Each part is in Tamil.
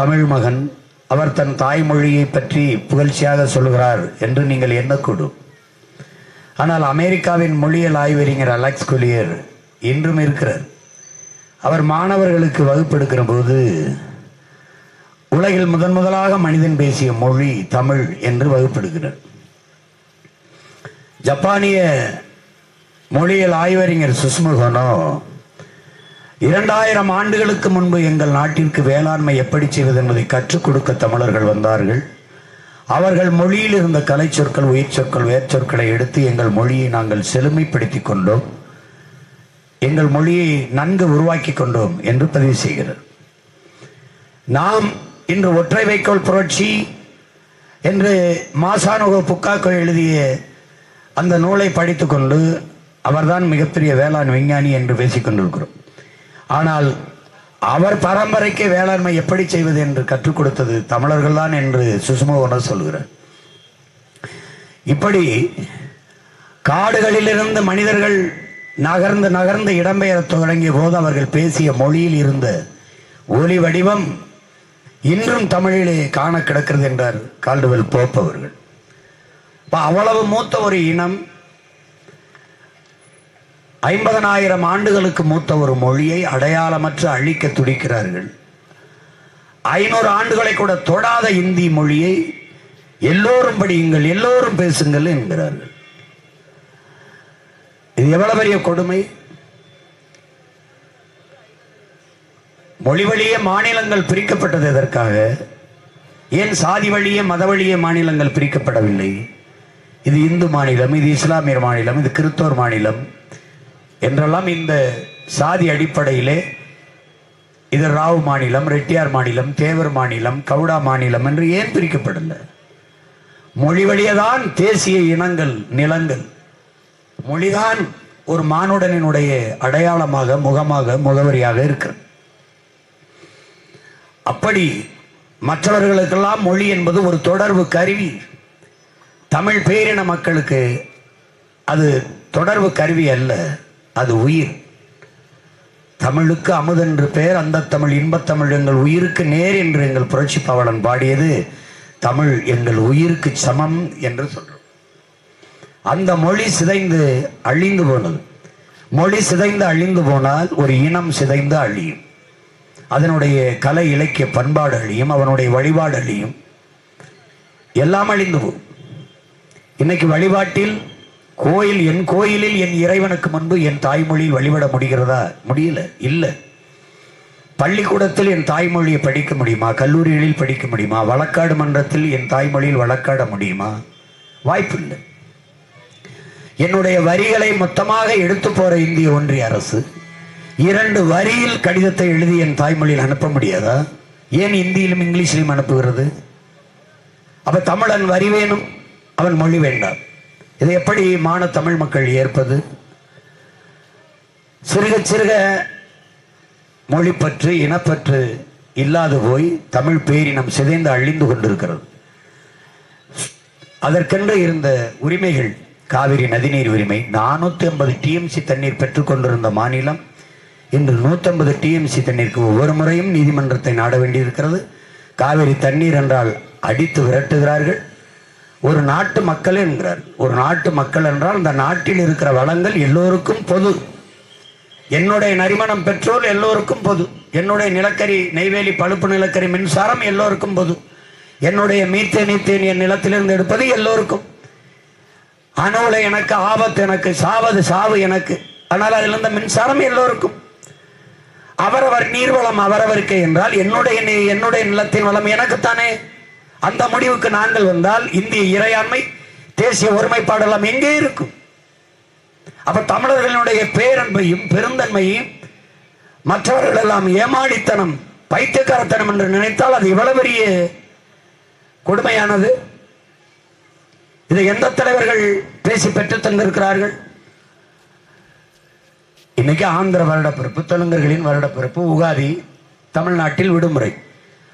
தமிழ் மகன் அவர் தன் தாய்மொழியை பற்றி புகழ்ச்சியாக சொல்கிறார் என்று நீங்கள் எண்ணக்கூடும். ஆனால் அமெரிக்காவின் மொழியல் ஆய்வறிஞர் அலெக்ஸ் குலியர் இன்றும் இருக்கிறார். அவர் மாணவர்களுக்கு வகுப்பெடுக்கிற போது உலகில் முதன் முதலாக மனிதன் பேசிய மொழி தமிழ் என்று வகுப்பெடுக்கிறார். ஜப்பானிய மொழியல் ஆய்வறிஞர் சுஷ்முகனோ இரண்டாயிரம் ஆண்டுகளுக்கு முன்பு எங்கள் நாட்டிற்கு வேளாண்மை எப்படி செய்வது என்பதை கற்றுக் கொடுக்க தமிழர்கள் வந்தார்கள். அவர்கள் மொழியில் இருந்த கலை சொற்கள் உயிர் சொற்கள் வேர் சொற்களை எடுத்து எங்கள் மொழியை நாங்கள் செழுமைப்படுத்திக் கொண்டோம். எங்கள் மொழியை நன்கு உருவாக்கி கொண்டோம் என்று பதிவு செய்கிறது. நாம் இன்று ஒற்றை வைக்கோல் புரட்சி என்று மாசானுக புக்காக்கோ எழுதிய அந்த நூலை படித்துக்கொண்டு அவர்தான் மிகப்பெரிய வேளாண் விஞ்ஞானி என்று பேசிக்கொண்டிருக்கிறோம் ஆனால் அவர் பரம்பரைக்கு வேளாண்மை எப்படி செய்வது என்று கற்றுக் கொடுத்தது தமிழர்கள் தான் என்று சுஷ்மோகனர் சொல்கிறார். இப்படி காடுகளிலிருந்து மனிதர்கள் நகர்ந்து நகர்ந்து இடம்பெயரத் தொடங்கிய போது அவர்கள் பேசிய மொழியில் இருந்த ஒலி வடிவம் இன்றும் தமிழிலே காண கிடக்கிறது என்றார் கால்டுவெல் போப் அவர்கள். அவ்வளவு மூத்த ஒரு இனம் ஐம்பதனாயிரம் ஆண்டுகளுக்கு மூத்த ஒரு மொழியை அடையாளமற்று அழிக்க துடிக்கிறார்கள். ஐநூறு ஆண்டுகளை கூட தொடாத இந்தி மொழியை எல்லோரும் படியுங்கள் எல்லோரும் பேசுங்கள் என்கிறார்கள். இது எவ்வளவு பெரிய கொடுமை? மொழி வழியே மாநிலங்கள் பிரிக்கப்பட்டது எதற்காக? ஏன் சாதி வழியே மத வழியே மாநிலங்கள் பிரிக்கப்படவில்லை? இது இந்து மாநிலம் இது இஸ்லாமியர் மாநிலம் இது கிறிஸ்தவர் மாநிலம். என்றெல்லாம் இந்த சாதி அடிப்படையிலே இது ராவ் மாநிலம் ரெட்டியார் மாநிலம் தேவர் மாநிலம் கவுடா மாநிலம் என்று ஏன் பிரிக்கப்படலை? மொழி வழியதான் தேசிய இனங்கள் நிலங்கள். மொழிதான் ஒரு மானுடனினுடைய அடையாளமாக முகமாக முகவரியாக இருக்கிறது. அப்படி மற்றவர்களுக்கெல்லாம் மொழி என்பது ஒரு தொடர்பு கருவி தமிழ் பேரின மக்களுக்கு அது தொடர்பு கருவி அல்ல. அது உயிர். தமிழுக்கு அமுதென்று பெயர் அந்த தமிழ் இன்பத்தமிழ் எங்கள் உயிருக்கு நேர் என்று எங்கள் புரட்சி பாவலன் பாடியது தமிழ் எங்கள் உயிருக்கு சமம் என்று சொல்றோம். அந்த மொழி சிதைந்து அழிந்து போனது. மொழி சிதைந்து அழிந்து போனால் ஒரு இனம் சிதைந்து அழியும். அதனுடைய கலை இலக்கிய பண்பாடு அழியும் அவனுடைய வழிபாடு அழியும். எல்லாம் அழிந்து போகும். இன்னைக்கு வழிபாட்டில் கோயில் என் கோயிலில் என் இறைவனுக்கு முன்பு என் தாய்மொழியில் வழிபட முடிகிறதா? முடியல இல்லை. பள்ளிக்கூடத்தில் என் தாய்மொழியை படிக்க முடியுமா? கல்லூரிகளில் படிக்க முடியுமா? வழக்காடு மன்றத்தில் என் தாய்மொழியில் வழக்காட முடியுமா? வாய்ப்பு இல்லை என்னுடைய வரிகளை மொத்தமாக எடுத்து போற இந்திய ஒன்றிய அரசு இரண்டு வரியில் கடிதத்தை எழுதி என் தாய்மொழியில் அனுப்ப முடியாதா? ஏன் இந்தியிலும் இங்கிலீஷிலும் அனுப்புகிறது? அப்ப தமிழன் வரி வேணும் அவன் மொழி வேண்டாம். இதை எப்படி மான தமிழ் மக்கள் ஏற்பது? சிறுக சிறுக மொழிப்பற்று இனப்பற்று இல்லாது போய் தமிழ் பேரினம் சிதைந்து அழிந்து கொண்டிருக்கிறது. அதற்கென்று இருந்த உரிமைகள் காவிரி நதிநீர் உரிமை நானூத்தி ஐம்பது டிஎம்சி தண்ணீர் பெற்றுக்கொண்டிருந்த மாநிலம் இன்று நூற்றம்பது டிஎம்சி தண்ணீருக்கு ஒவ்வொரு முறையும் நீதிமன்றத்தை நாட வேண்டியிருக்கிறது. காவிரி தண்ணீர் என்றால் அடித்து விரட்டுகிறார்கள். ஒரு நாட்டு மக்கள் என்கிறார் ஒரு நாட்டு மக்கள் என்றால் அந்த நாட்டில் இருக்கிற வளங்கள் எல்லோருக்கும் பொது. என்னுடைய நரிமணம் பெட்ரோல் எல்லோருக்கும் பொது. என்னுடைய நிலக்கரி நெய்வேலி பழுப்பு நிலக்கரி மின்சாரம் எல்லோருக்கும் பொது. என்னுடைய மீத்தேன் நீத்தேன் என் நிலத்திலிருந்து எடுப்பது எல்லோருக்கும். அணுவில் எனக்கு ஆபத்து எனக்கு சாவது சாவு எனக்கு. ஆனால் அதில் இருந்த மின்சாரம் எல்லோருக்கும். அவரவர் நீர்வளம் அவரவருக்கு என்றால் என்னுடைய நீ- என்னுடைய நிலத்தின் வளம் எனக்குத்தானே? அந்த முடிவுக்கு நாங்கள் வந்தால் இந்திய இறையாண்மை தேசிய ஒருமைப்பாடெல்லாம் எங்கே இருக்கும். அப்ப தமிழர்களுடைய பேரன்பையும் பெருந்தன்மையும் மற்றவர்கள் எல்லாம் ஏமாளித்தனம் பைத்தியக்காரத்தனம் என்று நினைத்தால் அது இவ்வளவு பெரிய கொடுமையானது. இதை எந்த தலைவர்கள் பேசி பெற்றுத் தந்திருக்கிறார்கள்? இன்னைக்கு ஆந்திர வருடப்பிறப்பு தெலுங்கர்களின் வருடப்பிறப்பு உகாதி தமிழ்நாட்டில் விடுமுறை.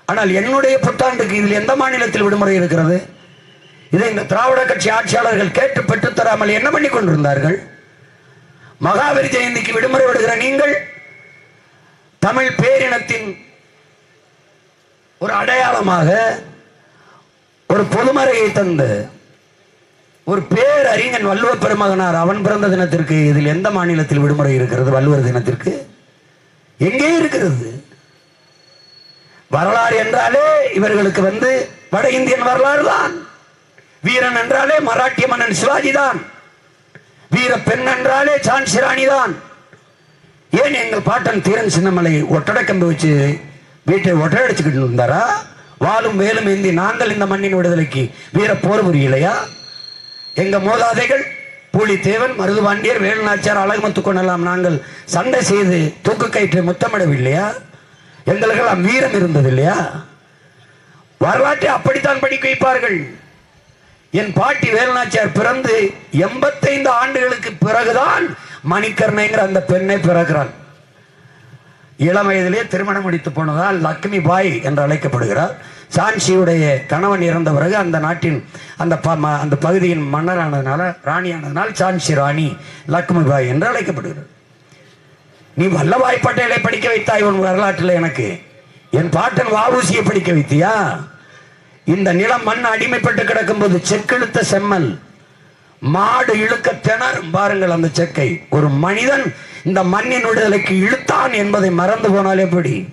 ஆனால் என்னுடைய புத்தாண்டுக்கு இதில் எந்த மாநிலத்தில் விடுமுறை இருக்கிறது? இதை இந்த திராவிட கட்சி ஆட்சியாளர்கள் கேட்டு பெற்றுத் தராமல் என்ன பண்ணி கொண்டிருந்தார்கள்? மகாவீர் ஜெயந்திக்கு விடுமுறை விடுகிற நீங்கள் தமிழ் பேரினத்தின் ஒரு அடையாளமாக ஒரு பொதுமறையை தந்து ஒரு பேரறிஞன் வள்ளுவ பெருமகனார் அவன் பிறந்த தினத்திற்கு இதில் எந்த மாநிலத்தில் விடுமுறை இருக்கிறது? வள்ளுவர் தினத்திற்கு? எங்கே இருக்கிறது? வரலாறு என்றாலே இவர்களுக்கு வந்து வட இந்தியன் வரலாறு தான். வீரன் என்றாலே மராட்டிய மன்னன் சிவாஜி தான். வீர பெண் என்றாலே சான்சி ராணி தான். ஏன் எங்கள் பாட்டன் தீரன் சின்னமலை ஒட்டடை கம்பு வச்சு வீட்டை ஒட்டடைச்சுக்கிட்டு இருந்தாரா? வாழும் வேலும் ஏந்தி நாங்கள் இந்த மண்ணின் விடுதலைக்கு வீர போர் புரியலையா? எங்க மோதாதைகள் பூலித்தேவன் மருதுபாண்டியர் வேலுநாச்சியார் அழகுமத்து கொண்டெல்லாம் நாங்கள் சண்டை செய்து தூக்கு கயிற்றை முத்தமிடவில்லையா? எங்களுக்கெல்லாம் வீரம் இருந்தது இல்லையா? வரலாற்றை அப்படித்தான் படிக்க வைப்பார்கள். என் பாட்டி வேலுநாச்சியார் பிறந்து எண்பத்தைந்து ஆண்டுகளுக்கு பிறகுதான் மணிக்கர்ணைங்கிற அந்த பெண்ணை பிறகிறான் இளம் வயதிலே திருமணம் முடித்து போனதால் லக்ஷ்மி பாய் என்று அழைக்கப்படுகிறார். சான்சியுடைய கணவன் இறந்த பிறகு அந்த நாட்டின் அந்த ப- ம- அந்த பகுதியின் மன்னரானதுனால ராணியானதுனால் சான்சி ராணி லக்ஷ்மி பாய் என்று அழைக்கப்படுகிறார். நீ வல்லபாய் பட்டேலை படிக்க வைத்தாய் உன் வரலாற்றில் எனக்கு. என் பாட்டன் வாவூசியை படிக்க வைத்தியா? இந்த நிலம் மண் அடிமைப்பட்டு கிடக்கும்போது செக்கெழுத்த செம்மல். மாடு இழுக்க திணறும் பாருங்கள் அந்த செக்கை. ஒரு மனிதன் இந்த மண்ணின் விடுதலைக்கு இழுத்தான் என்பதை மறந்து போனால் எப்படி?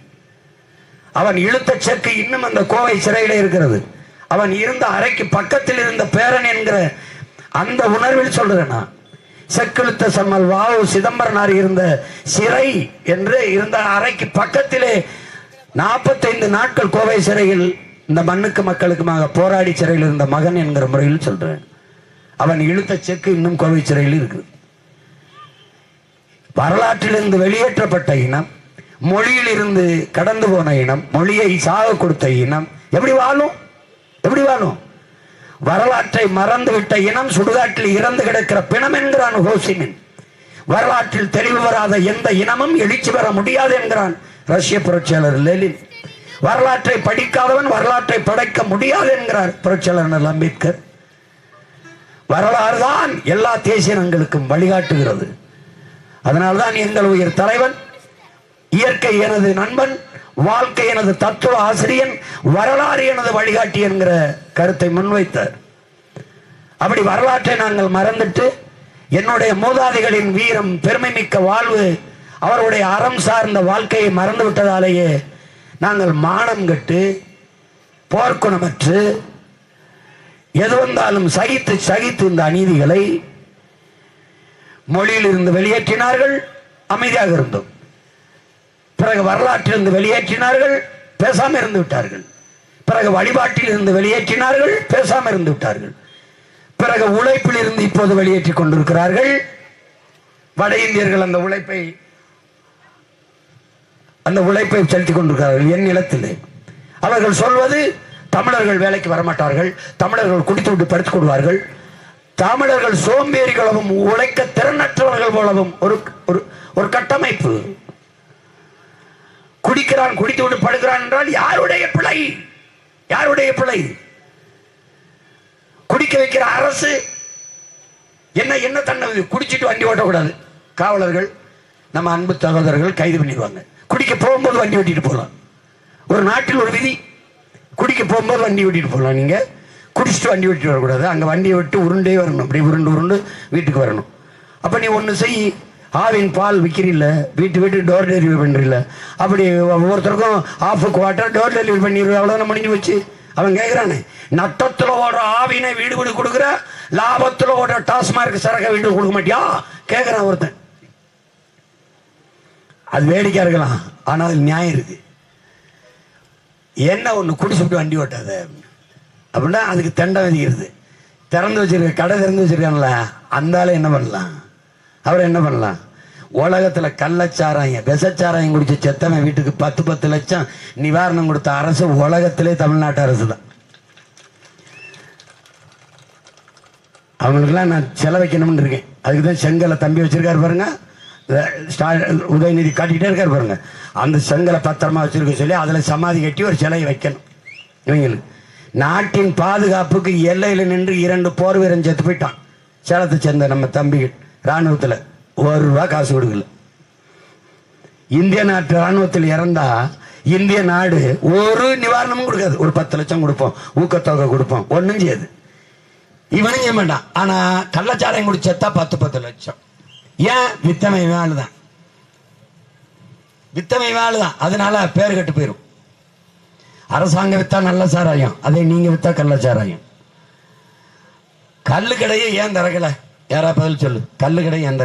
அவன் இழுத்த செக்கு இன்னும் அந்த கோவை சிறையில இருக்கிறது. அவன் இருந்த அறைக்கு பக்கத்தில் இருந்த பேரன் என்கிற அந்த உணர்வில் சொல்றேன் நான். செக்கிழுத்த சம்மல் வாவு சிதம்பரனார் இருந்த சிறை என்று இருந்த அறைக்கு பக்கத்திலே நாற்பத்தைந்து நாட்கள் கோவை சிறையில் இந்த மண்ணுக்கு மக்களுக்குமாக போராடி சிறையில் இருந்த மகன் என்கிற முறையில் சொல்றேன். அவன் இழுத்த செக்கு இன்னும் கோவை சிறையில் இருக்குது. வரலாற்றிலிருந்து வெளியேற்றப்பட்ட இனம் மொழியில் இருந்து கடந்து போன இனம் மொழியை சாக கொடுத்த இனம் எப்படி வாழும்? எப்படி வாழும்? வரலாற்றை மறந்துவிட்ட இனம் சுடுகாட்டில் இறந்து கிடக்கிற பிணம் என்கிறான் ஹோசிமின். வரலாற்றில் தெளிவு வராத எந்த இனமும் எழுச்சி பெற முடியாது என்கிறான் ரஷ்ய புரட்சியாளர் லெலின் வரலாற்றை படிக்காதவன் வரலாற்றை படைக்க முடியாது என்கிறார் புரட்சியாளர் அம்பேத்கர். வரலாறு தான் எல்லா தேசியங்களுக்கும் வழிகாட்டுகிறது. அதனால்தான் எங்கள் உயிர் தலைவன் இயற்கை எனது நண்பன் வாழ்க்கை எனது தத்துவ ஆசிரியன் வரலாறு எனது வழிகாட்டி என்கிற கருத்தை முன்வைத்தார். அப்படி வரலாற்றை நாங்கள் மறந்துட்டு என்னுடைய மூதாதைகளின் வீரம் பெருமை மிக்க வாழ்வு அவருடைய அறம் சார்ந்த வாழ்க்கையை மறந்து விட்டதாலேயே நாங்கள் மானம் கட்டு போர்க்குணமற்று எது வந்தாலும் சகித்து சகித்து இந்த அநீதிகளை மொழியிலிருந்து வெளியேற்றினார்கள் அமைதியாக இருந்தோம். பிறகு வரலாற்றிலிருந்து வெளியேற்றினார்கள் பேசாம இருந்து விட்டார்கள். பிறகு வழிபாட்டில் இருந்து வெளியேற்றினார்கள் பேசாம இருந்து விட்டார்கள். பிறகு உழைப்பில் இருந்து இப்போது வெளியேற்றிக் கொண்டிருக்கிறார்கள். வட இந்தியர்கள் அந்த உழைப்பை அந்த உழைப்பை செலுத்திக் கொண்டிருக்கிறார்கள் என் நிலத்திலே. அவர்கள் சொல்வது தமிழர்கள் வேலைக்கு வரமாட்டார்கள் தமிழர்கள் குடித்து விட்டு படுத்துக் கொள்வார்கள். தமிழர்கள் சோம்பேறிகளவும் உழைக்க திறனற்றவர்கள் போலவும் ஒரு ஒரு ஒரு கட்டமைப்பு. குடிக்கிறான் குடித்து விட்டு படுக்கிறான் என்றால் யாருடைய பிழை? யாருடைய பிழை? குடிக்க வைக்கிற அரசு என்ன என்ன தன்னை குடிச்சிட்டு வண்டி ஓட்டக்கூடாது. காவலர்கள் நம்ம அன்பு சகோதரர்கள் கைது பண்ணிடுவாங்க. குடிக்க போகும்போது வண்டி ஓட்டிட்டு போகலாம். ஒரு நாட்டில் ஒரு விதி குடிக்க போகும்போது வண்டி ஓட்டிட்டு போகலாம். நீங்க குடிச்சிட்டு வண்டி ஓட்டிட்டு வரக்கூடாது. அங்க வண்டியை விட்டு உருண்டே வரணும். அப்படி உருண்டு உருண்டு வீட்டுக்கு வரணும். அப்ப நீ ஒன்று செய். ஆவின் பால் விற்கிறீல்ல? வீட்டு வீட்டு டோர் டெலிவரி பண்ணுறீல்ல அப்படி ஒவ்வொருத்தருக்கும் ஆஃப் குவார்ட்டர் டோர் டெலிவரி பண்ணிடுவேன் அவ்வளோதான் முடிஞ்சு வச்சு அவன் கேட்குறானே நட்டத்தில் ஓடுற ஆவினை வீடு வீடு கொடுக்குற லாபத்தில் ஓடுற டாஸ்மார்க் சரக வீடு கொடுக்க மாட்டியா? கேட்குறான் ஒருத்தன். அது வேடிக்கை இருக்கலாம் ஆனால் அது நியாயம் இருக்கு. என்ன ஒன்று குடிச்சுட்டு வண்டி ஓட்டாத? அப்படின்னா அதுக்கு தண்டை விதிக்கிறது. திறந்து வச்சிருக்க கடை திறந்து வச்சிருக்கான்ல அந்த என்ன பண்ணலாம்? அவர் என்ன பண்ணலாம்? உலகத்துல கள்ளச்சாராயம் விசச்சாராயம் குடிச்ச செத்தவன் வீட்டுக்கு பத்து பத்து லட்சம் நிவாரணம் கொடுத்த அரசு உலகத்திலே தமிழ்நாட்டு அரசு தான் அவங்களுக்கெல்லாம் நான் செலவைக்கணும்னு இருக்கேன். அதுக்கு தான் செங்கலை தம்பி வச்சிருக்காரு பாருங்க. உதயநிதி காட்டிக்கிட்டே இருக்காரு பாருங்க. அந்த செங்கலை பத்திரமா வச்சிருக்க சொல்லி அதில் சமாதி கட்டி ஒரு சிலையை வைக்கணும். இவங்களுக்கு. நாட்டின் பாதுகாப்புக்கு எல்லையில் நின்று இரண்டு போர் வீரன் செத்து போயிட்டான். சேலத்தை சேர்ந்த நம்ம தம்பிகள். ராணுவத்தில் ஒரு ரூபா காசு கொடுக்கல இந்திய நாட்டு ராணுவத்தில் இறந்தா இந்திய நாடு ஒரு நிவாரணமும் கொடுக்காது. ஒரு பத்து லட்சம் கொடுப்போம். ஊக்கத்தொகை கொடுப்போம். ஒன்றும் செய்யாது. இவனும் செய்ய மாட்டான். ஆனால் கள்ளச்சாராயம் குடிச்சா பத்து பத்து லட்சம். ஏன்? வித்தமை வேலைதான் வித்தமை வேலைதான் அதனால பேர் கெட்டு போயிடும் அரசாங்கம் வித்தா நல்ல சாராயம். அதை நீங்கள் வித்தா கள்ளச்சாராயம். கல்லு கடையை ஏன் திறக்கலை? யாரா பதில் சொல்லு? கல்லு கடை ஏன்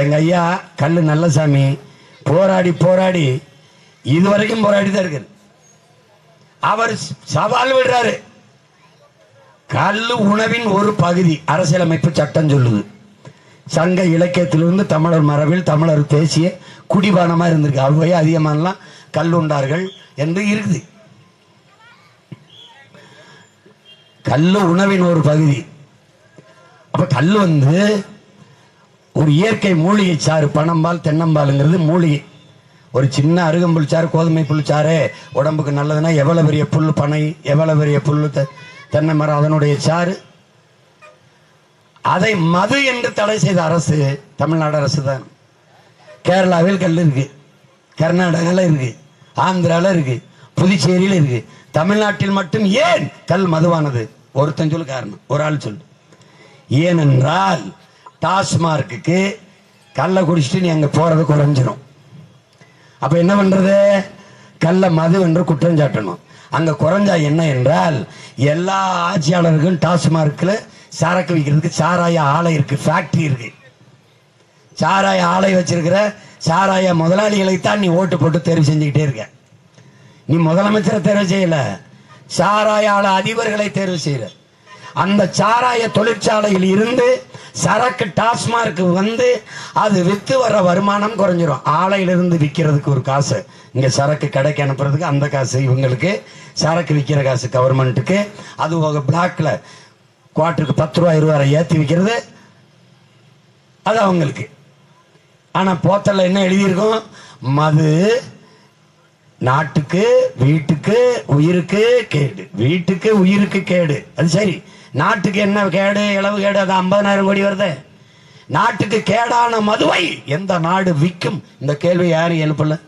எங்க ஐயா கல்லு நல்ல சாமி போராடி போராடி இது வரைக்கும் போராடி தான் இருக்காரு. அவர் சவால் விடுறாரு. கல்லு உணவின் ஒரு பகுதி அரசியலமைப்பு சட்டம் சொல்லுது. சங்க இலக்கியத்திலிருந்து தமிழர் மரபில் தமிழர் தேசிய குடிபானமா இருந்திருக்கு. அவ்வையே அதிகமானலாம் கல் உண்டார்கள் என்று இருக்குது. கல்லு உணவின் ஒரு பகுதி அப்ப கல் வந்து ஒரு இயற்கை மூலிகை சாறு பனம்பால் தென்னம்பாலுங்கிறது மூலிகை. ஒரு சின்ன அருகம்புல் சாறு கோதுமை புல் சாறு உடம்புக்கு நல்லதுன்னா எவ்வளோ பெரிய புல் பனை எவ்வளோ பெரிய புல் தெ- தென்னை மரம் அதனுடைய சாறு. அதை மது என்று தடை செய்த அரசு தமிழ்நாடு அரசு தான். கேரளாவில் கல் இருக்கு கர்நாடகாவில் இருக்கு ஆந்திராவில் இருக்கு புதுச்சேரியில் இருக்கு. தமிழ்நாட்டில் மட்டும் ஏன் கல் மதுவானது? ஒருத்தன் சொல்லு காரணம் ஒரு ஆள் சொல்லு ஏனென்றால் டாஸ்மார்க்குக்கு கல்லை குடிச்சிட்டு நீ அங்க போறது குறைஞ்சிரும். அப்ப என்ன பண்றது? கள்ள மது என்று குற்றம் சாட்டணும். அங்க குறைஞ்சா என்ன என்றால் எல்லா ஆட்சியாளருக்கும் டாஸ்மார்க்ல சரக்கு விற்கிறதுக்கு சாராய ஆலை இருக்கு ஃபேக்டரி இருக்கு. சாராய ஆலை வச்சிருக்கிற சாராய முதலாளிகளை தான் நீ ஓட்டு போட்டு தேர்வு செஞ்சுக்கிட்டே இருக்க. நீ முதலமைச்சரை தேர்வு செய்யல. சாராய ஆலை அதிபர்களை தேர்வு செய்யற அந்த சாராய தொழிற்சாலையில் இருந்து சரக்கு டாஸ்மார்க்கு வந்து அது விற்று வர வருமானம் குறைஞ்சிரும். ஆலையிலிருந்து விற்கிறதுக்கு ஒரு காசு. இங்கே சரக்கு கடைக்கு அனுப்புறதுக்கு அந்த காசு இவங்களுக்கு. சரக்கு விற்கிற காசு கவர்மெண்ட்டுக்கு. அது போக பிளாக்ல குவாட்டருக்கு பத்து ரூபா இருபது ரூபாய் ஏற்றி விற்கிறது அது அவங்களுக்கு. ஆனால் போத்தல்ல என்ன எழுதியிருக்கோம்? மது நாட்டுக்கு வீட்டுக்கு உயிருக்கு கேடு. வீட்டுக்கு உயிருக்கு கேடு. அது சரி. நாட்டுக்கு என்ன கேடு இளவு கேடு அது ஐம்பதனாயிரம் கோடி வருது. நாட்டுக்கு கேடான மதுவை எந்த நாடு விற்கும் இந்த கேள்வி யாரும் எழுப்பல.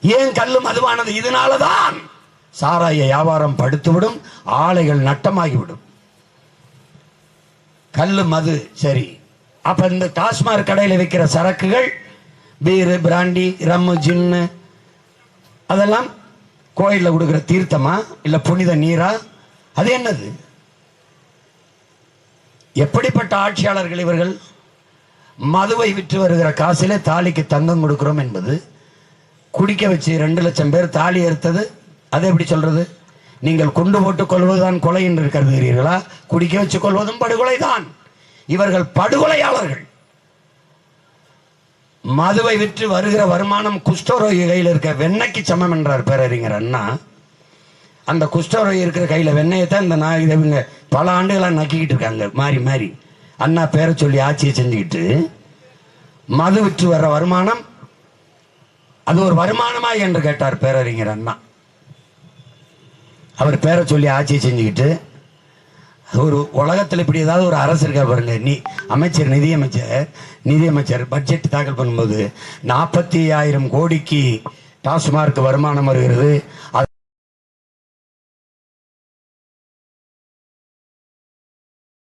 ஏன் கல்லு மதுவானது? இதனாலதான் சாராய வியாபாரம் படுத்துவிடும் ஆலைகள் நட்டமாகிவிடும். கல்லு மது சரி. அப்ப இந்த டாஸ்மாக் கடையில் விற்கிற சரக்குகள் பீரு பிராண்டி ரம்மு ஜின்னு அதெல்லாம் கோயிலில் கொடுக்குற தீர்த்தமா? இல்லை புனித நீரா? அது என்னது? எப்படிப்பட்ட ஆட்சியாளர்கள் இவர்கள்? மதுவை விற்று வருகிற காசிலே தாலிக்கு தங்கம் கொடுக்கிறோம் என்பது குடிக்க வச்சு ரெண்டு லட்சம் பேர் தாலி எடுத்தது அதை எப்படி சொல்றது? நீங்கள் குண்டு போட்டு கொள்வதுதான் கொலை என்று கருதுகிறீர்களா? குடிக்க வச்சு கொள்வதும் படுகொலை தான் இவர்கள் படுகொலையாளர்கள். மதுவை விற்று வருகிற வருமானம் குஷ்டரோகி கையில் இருக்க வெண்ணைக்கு சமம் என்றார் பேரறிஞர் அண்ணா. அந்த குஷ்டரோகி இருக்கிற கையில வெண்ணையை தான் இந்த நான் இவங்க பல ஆண்டுகளாக நக்கிக்கிட்டு இருக்காங்க. மாறி மாறி. அண்ணா பேரை சொல்லி ஆட்சியை செஞ்சுக்கிட்டு மது விற்று வர்ற வருமானம் அது ஒரு வருமானமா என்று கேட்டார் பேரறிஞர் அண்ணா. அவர் பேரை சொல்லி ஆட்சியை செஞ்சுக்கிட்டு ஒரு உலகத்தில் இப்படி ஏதாவது ஒரு அரசு இருக்கா பாருங்க. நீ அமைச்சர் நிதியமைச்சர் நிதியமைச்சர் பட்ஜெட் தாக்கல் பண்ணும்போது நாற்பத்தி ஆயிரம் கோடிக்கு டாஸ்மார்க் வருமானம் வருகிறது. அது